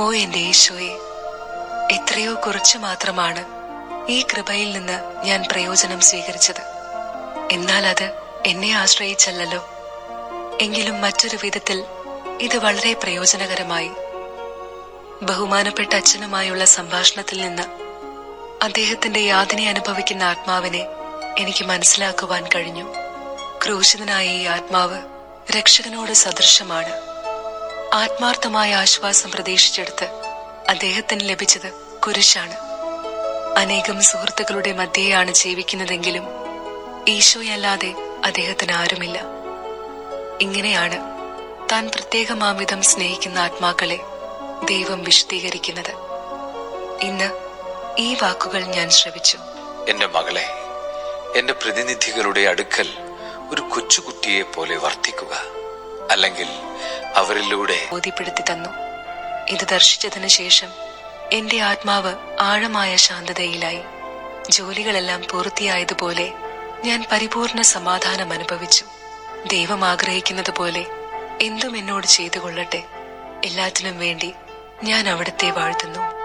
ഓ എന്റെ ഈശോയെ എത്രയോ കുറച്ചു മാത്രമാണ് ഈ കൃപയിൽ നിന്ന് ഞാൻ പ്രയോജനം സ്വീകരിച്ചത്. എന്നാൽ അത് എന്നെ ആശ്രയിച്ചല്ലോ എങ്കിലും മറ്റൊരു വിധത്തിൽ ഇത് വളരെ പ്രയോജനകരമായി. ബഹുമാനപ്പെട്ട അച്ഛനുമായുള്ള സംഭാഷണത്തിൽ നിന്ന് അദ്ദേഹത്തിന്റെ യാതന അനുഭവിക്കുന്ന ആത്മാവിനെ എനിക്ക് മനസ്സിലാക്കുവാൻ കഴിഞ്ഞു. ക്രൂശിതനായ ഈ ആത്മാവ് രക്ഷകനോട് സദൃശമാണ്. ആത്മാർത്ഥമായ ആശ്വാസം പ്രതീക്ഷിച്ചെടുത്ത് അദ്ദേഹത്തിന് ലഭിച്ചത് കുരിശാണ്. അനേകം സുഹൃത്തുക്കളുടെ മധ്യയാണ് ജീവിക്കുന്നതെങ്കിലും ഈശോയല്ലാതെ അദ്ദേഹത്തിന് ആരുമില്ല. ഇങ്ങനെയാണ് താൻ പ്രത്യേകമാമിതം സ്നേഹിക്കുന്ന ആത്മാക്കളെ ദൈവം വിശദീകരിക്കുന്നത് ഇന്ന് ഈ വാക്കുകൾ ഞാൻ ശ്രവിച്ചു. എന്റെ മകളെ എന്റെ പ്രതിനിധികളുടെ അടുക്കൽ ഒരു കൊച്ചുകുട്ടിയെ പോലെ വർത്തിക്കുക. അല്ലെങ്കിൽ അവരിലൂടെ ബോധ്യപ്പെടുത്തി തന്നു. ഇത് ദർശിച്ചതിനു ശേഷം എന്റെ ആത്മാവ് ആഴമായ ശാന്തതയിലായി. ജോലികളെല്ലാം പൂർത്തിയായതുപോലെ ഞാൻ പരിപൂർണ സമാധാനം അനുഭവിച്ചു. ദൈവം ആഗ്രഹിക്കുന്നത് പോലെ എന്തും എന്നോട് ചെയ്തു കൊള്ളട്ടെ എല്ലാത്തിനും വേണ്ടി ഞാൻ അവിടുത്തെ വാഴ്ത്തുന്നു.